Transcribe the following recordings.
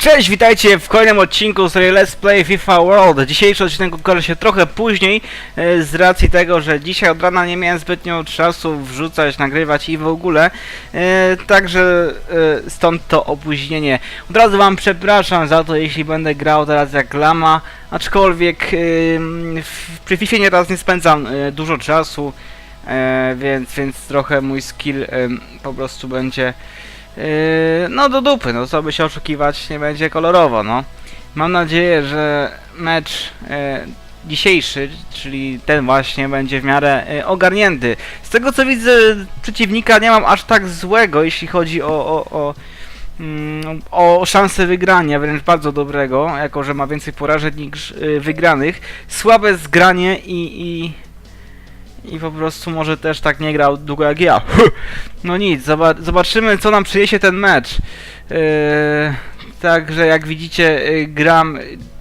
Cześć, witajcie w kolejnym odcinku serii Let's Play FIFA World. Dzisiejszy odcinek ukaże się trochę później e, z racji tego, że dzisiaj od rana nie miałem zbytnio czasu wrzucać, nagrywać i w ogóle. E, także e, stąd to opóźnienie. Od razu wam przepraszam za to, jeśli będę grał teraz jak lama, aczkolwiek przy FIFA nieraz nie spędzam dużo czasu, więc, więc trochę mój skill po prostu będzie no do dupy, no co by się oszukiwać, nie będzie kolorowo, no. Mam nadzieję, że mecz yy, dzisiejszy, czyli ten właśnie, będzie w miarę yy, ogarnięty. Z tego co widzę, przeciwnika nie mam aż tak złego, jeśli chodzi o, o, o, mm, o szansę wygrania, wręcz bardzo dobrego, jako że ma więcej porażek niż yy, wygranych. Słabe zgranie i... i i po prostu może też tak nie grał długo jak ja. No nic, zoba- zobaczymy co nam przyniesie ten mecz. Yy, także jak widzicie yy, gram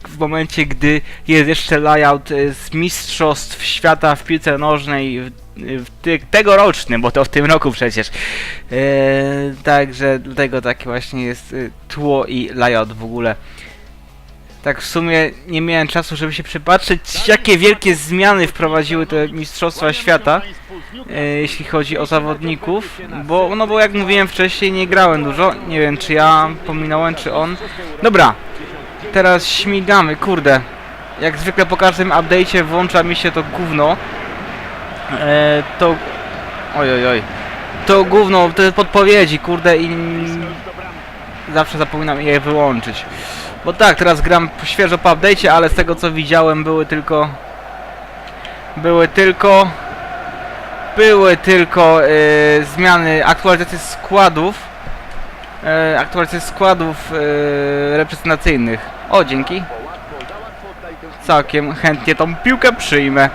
w momencie, gdy jest jeszcze layout yy, z Mistrzostw Świata w piłce nożnej ty- tegorocznym, bo to w tym roku przecież. Także dlatego takie właśnie jest tło i layout w ogóle. Tak w sumie nie miałem czasu, żeby się przypatrzeć, jakie wielkie zmiany wprowadziły te Mistrzostwa Świata, e, jeśli chodzi o zawodników, bo, no bo jak mówiłem wcześniej, nie grałem dużo, nie wiem czy ja pominąłem, czy on. Dobra, teraz śmigamy, kurde, jak zwykle po każdym update'cie włącza mi się to gówno, e, to, oj oj oj, to gówno, te podpowiedzi, kurde i zawsze zapominam je wyłączyć. Bo tak, teraz gram świeżo po update'cie, ale z tego co widziałem były tylko... Były tylko... Były tylko e, zmiany, aktualizacje składów. Aktualizacje składów e, reprezentacyjnych. O, dzięki. Całkiem chętnie tą piłkę przyjmę.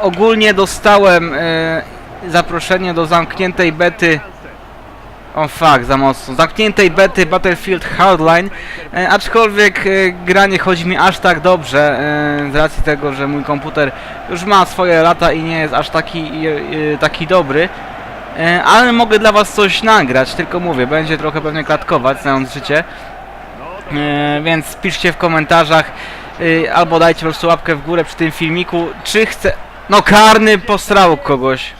Ogólnie dostałem e, zaproszenie do zamkniętej bety o fuck, za mocno. Zamkniętej bety Battlefield Hardline, e, aczkolwiek e, gra nie chodzi mi aż tak dobrze, e, z racji tego, że mój komputer już ma swoje lata i nie jest aż taki, e, e, taki dobry. E, ale mogę dla was coś nagrać, tylko mówię, będzie trochę pewnie klatkować, znając życie. E, więc piszcie w komentarzach, e, albo dajcie po prostu łapkę w górę przy tym filmiku, czy chce... No karny postrał kogoś.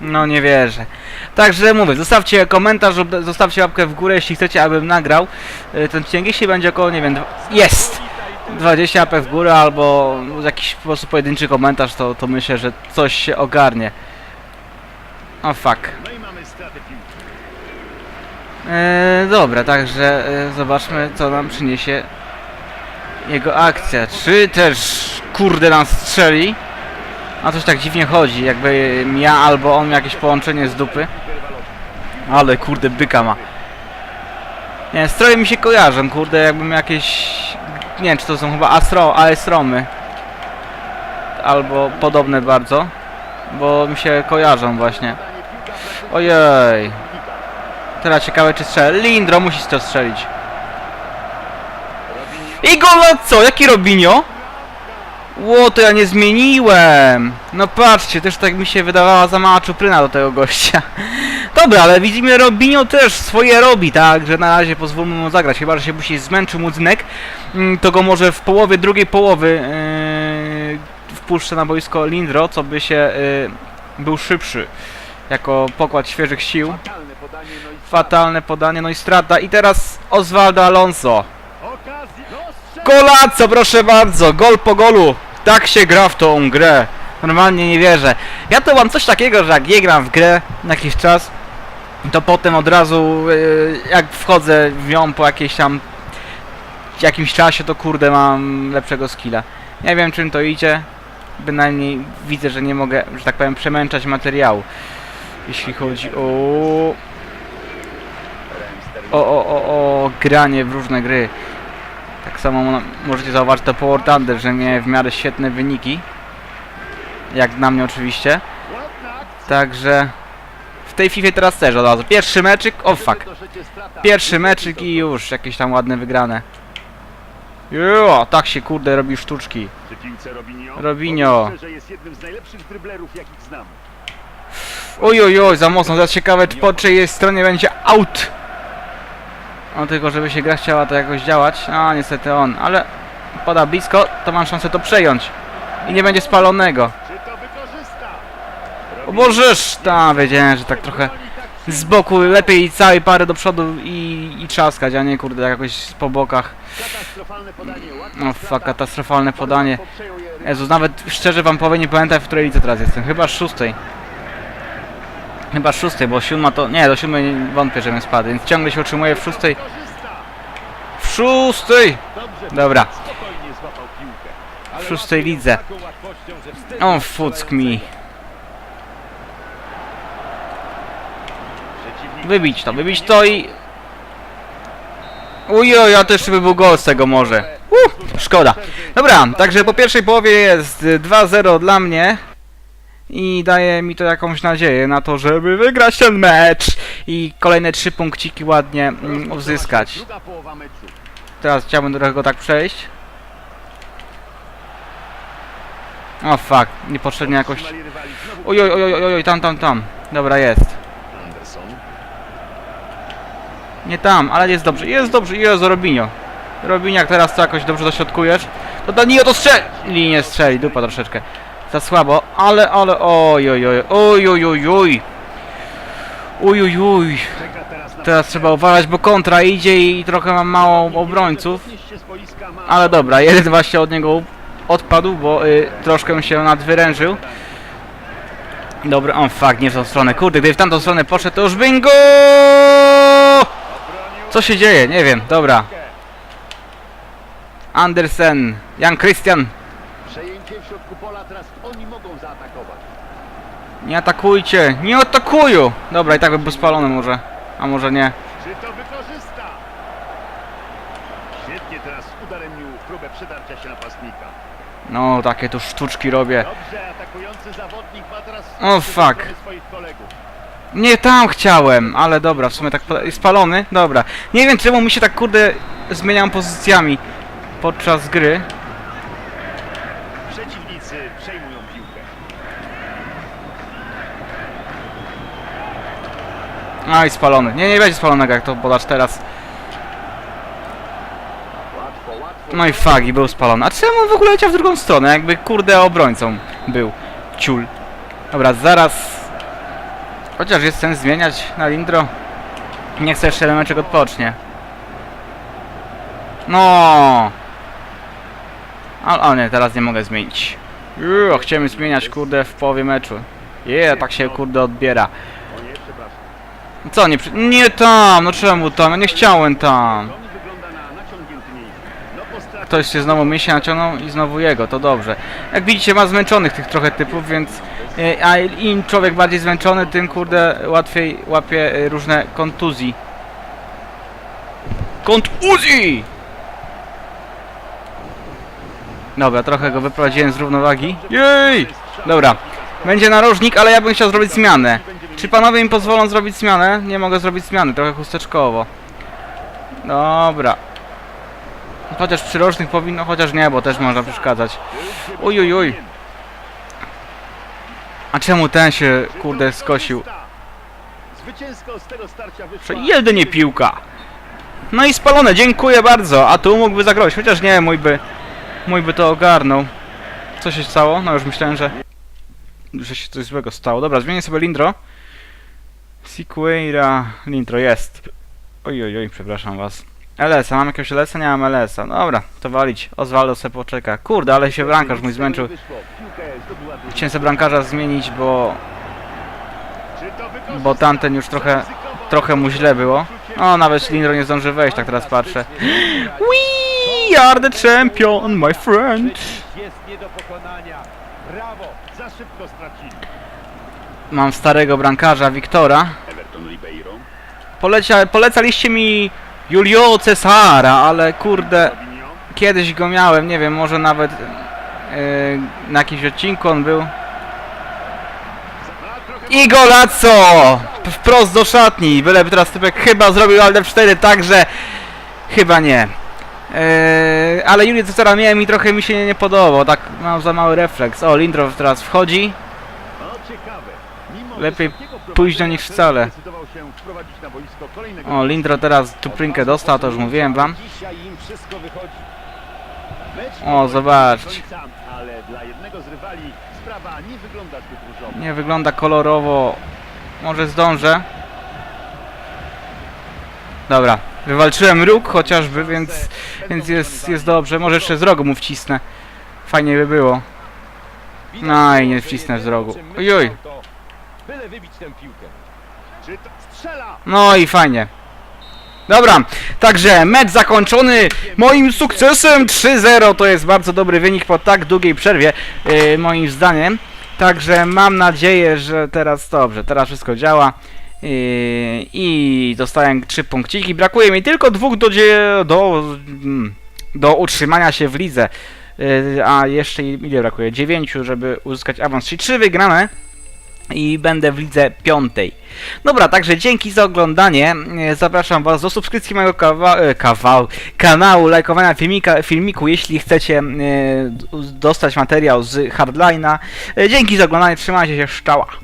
No nie wierzę. Także mówię, zostawcie komentarz, zostawcie łapkę w górę, jeśli chcecie, abym nagrał y, ten odcinek. Jeśli będzie około, nie wiem, jest! 20 łapek w górę albo jakiś po prostu pojedynczy komentarz, to, to myślę, że coś się ogarnie. O fuck. No i mamy stratę piłki. E, dobra, także e, zobaczmy, co nam przyniesie jego akcja. Czy też, kurde, nam strzeli? A coś tak dziwnie chodzi, jakby ja albo on miał jakieś połączenie z dupy. Ale kurde, byka ma. Nie, stroje mi się kojarzą, kurde, jakbym jakieś... Nie wiem, czy to są chyba Astro, AS-romy. Albo podobne bardzo. Bo mi się kojarzą właśnie. Ojej. Teraz ciekawe czy strzelę. Lindro musi to strzelić. I Golazzo! Jaki Robinio? Ło, to ja nie zmieniłem! No patrzcie, też tak mi się wydawała za mała czupryna do tego gościa. Dobra, ale widzimy Robinio też swoje robi, tak? Że na razie pozwólmy mu zagrać. Chyba, że się musi zmęczył mudzynek, mm, to go może w połowie drugiej połowy yy, wpuszczę na boisko Lindro, co by się yy, był szybszy. Jako pokład świeżych sił. Fatalne podanie, no i no strata. I teraz Osvaldo Alonso. Golaco, proszę bardzo, gol po golu. Tak się gra w tą grę. Normalnie nie wierzę. Ja to mam coś takiego, że jak nie gram w grę na jakiś czas, to potem od razu yy, jak wchodzę w nią po jakiejś tam jakimś czasie, to kurde mam lepszego skilla. Nie wiem czym to idzie. Bynajmniej widzę, że nie mogę, że tak powiem, przemęczać materiału. Jeśli chodzi o... O, o, o, o granie w różne gry. Tak samo mo- możecie zauważyć to po Thunder, że miałem w miarę świetne wyniki. Jak na mnie oczywiście. Także w tej FIFA teraz też od razu. Pierwszy meczyk, o fuck. Pierwszy meczyk i już jakieś tam ładne wygrane. Jo, tak się kurde robi sztuczki. Robinio. Robinho. Powiem szczerze, jest jednym z najlepszych dryblerów, jakich znam. Oj, oj, oj, za mocno. Teraz ciekawe, po czyjej stronie będzie out. No tylko żeby się gra chciała to jakoś działać. A niestety on, ale poda blisko, to mam szansę to przejąć. I nie będzie spalonego. O Bożeż! Tam wiedziałem, że tak trochę z boku lepiej całej pary do przodu i, i trzaskać, a nie kurde jakoś po bokach. No fuck, katastrofalne podanie. Jezus, nawet szczerze wam powiem, nie pamiętam w której lidze teraz jestem. Chyba szóstej. Chyba szóstej, bo siódma to... Nie, do siódmej wątpię, żebym spadł, więc ciągle się utrzymuję w szóstej. W szóstej! Dobra. W szóstej lidze. O, fuck mi. Wybić to, wybić to i... Ujoj, a to jeszcze by był gol z tego może. Uh, szkoda. Dobra, także po pierwszej połowie jest y, 2-0 dla mnie. I daje mi to jakąś nadzieję na to, żeby wygrać ten mecz. I kolejne trzy punkciki ładnie mm, uzyskać. Teraz chciałbym trochę go tak przejść. O fuck, niepotrzebnie jakoś... Znowu Ojoj, ojoj, ojoj, oj, tam, tam, tam. Dobra, jest. Nie tam, ale jest dobrze, jest dobrze, jest Robinio. Robiniak teraz to jakoś dobrze dośrodkujesz. To Danilo to strzeli! Nie strzeli, dupa troszeczkę. Za słabo, ale, ale, oj, oj, oj, oj, oj, oj, oj. Teraz trzeba uważać, bo kontra idzie i trochę mam mało obrońców. Ale dobra, jeden właśnie od niego odpadł, bo y, troszkę się nadwyrężył. Dobra, on fuck, nie w tą stronę. Kurde, gdyby w tamtą stronę poszedł, to już bingo! Co się dzieje? Nie wiem, dobra. Andersen, Jan Christian, w środku pola, teraz oni mogą zaatakować. nie atakujcie, nie atakują! Dobra, i tak by był spalony może, a może nie. Czy to wykorzysta? Świetnie teraz udaremnił próbę przedarcia się napastnika. No, takie tu sztuczki robię. Dobrze, atakujący zawodnik ma teraz O, fuck. swoich kolegów. Nie tam chciałem, ale dobra, w sumie tak po- spalony, dobra. Nie wiem czemu mi się tak kurde zmieniam pozycjami podczas gry. Przeciwnicy przejmują piłkę. A i spalony. Nie, nie będzie spalonego jak to podasz teraz. No i fagi był spalony. A czemu on w ogóle leciał w drugą stronę? Jakby kurde obrońcą był. Ciul. Dobra, zaraz. Chociaż jest sens zmieniać na Lindro. Nie chcę jeszcze meczek odpocznie. No. Ale nie, teraz nie mogę zmienić. Uuu, chcemy zmieniać kurde w połowie meczu. Je, tak się kurde odbiera. Co nie przy... Nie tam, no czemu tam? Ja nie chciałem tam. Ktoś się znowu mi się naciągnął i znowu jego, to dobrze. Jak widzicie ma zmęczonych tych trochę typów, więc e, a im człowiek bardziej zmęczony, tym kurde łatwiej łapie e, różne kontuzji. Kontuzji! Dobra, trochę go wyprowadziłem z równowagi. Jej! Dobra, będzie narożnik, ale ja bym chciał zrobić zmianę. Czy panowie mi pozwolą zrobić zmianę? Nie mogę zrobić zmiany, trochę chusteczkowo. Dobra. Chociaż przy rocznych powinno, chociaż nie, bo też można przeszkadzać. Uj, uj, uj. A czemu ten się, kurde, skosił? wykorzysta? Zwycięsko z tego starcia wyszła. Że jedynie piłka. No i spalone, dziękuję bardzo. A tu mógłby zagrozić, chociaż nie, mój by, mój by to ogarnął. Co się stało? No już myślałem, że, że się coś złego stało. Dobra, zmienię sobie Lindro. Sequeira, Lindro jest. Oj, oj, oj, przepraszam was. LS-a, mam jakiegoś LS-a? Nie mam LS-a. Dobra, to walić. Osvaldo se poczeka. Kurde, ale się bramkarz mój zmęczył. Chciałem sobie bramkarza zmienić, bo, bo tamten już trochę, trochę mu źle było. O, nawet Lindro nie zdąży wejść, tak teraz patrzę. We are the champion, my friend. Jest nie do pokonania. Brawo! Za szybko stracili. Mam starego brankarza Wiktora. Everton Ribeiro. Polecia, polecaliście mi Julio Cesara, ale kurde, kiedyś go miałem, nie wiem, może nawet yy, na jakimś odcinku on był. A, trochę I Golazzo! Wprost do szatni. Byleby teraz typek chyba zrobił Alt 4 także chyba nie. Eee, ale Julię Cesara miałem i trochę mi się nie, podobał. Tak mam za mały refleks. O, Lindrow teraz wchodzi. Lepiej późno niż wcale. O, Lindro teraz Czuprynkę dostał, to już mówiłem wam. O, zobaczcie. Nie wygląda kolorowo. Może zdążę. Dobra, wywalczyłem róg chociażby, więc, więc jest, jest dobrze. Może jeszcze z rogu mu wcisnę. Fajnie by było. No i nie wcisnę z rogu. Ojoj. No i fajnie. Dobra, także mecz zakończony moim sukcesem 3-0 to jest bardzo dobry wynik po tak długiej przerwie, yy, moim zdaniem. Także mam nadzieję, że teraz dobrze, teraz wszystko działa. Yy, I dostałem 3 punkciki. Brakuje mi tylko dwóch do, do, mm, do utrzymania się w lidze. Yy, a jeszcze ile brakuje? 9, żeby uzyskać awans. Czyli 3 wygrane i będę w lidze piątej. Dobra, także dzięki za oglądanie. E, Zapraszam Was do subskrypcji mojego kawa kawału, kanału, lajkowania filmika, filmiku, jeśli chcecie dostać materiał z Hardline'a. Dzięki za oglądanie, trzymajcie się, szczała.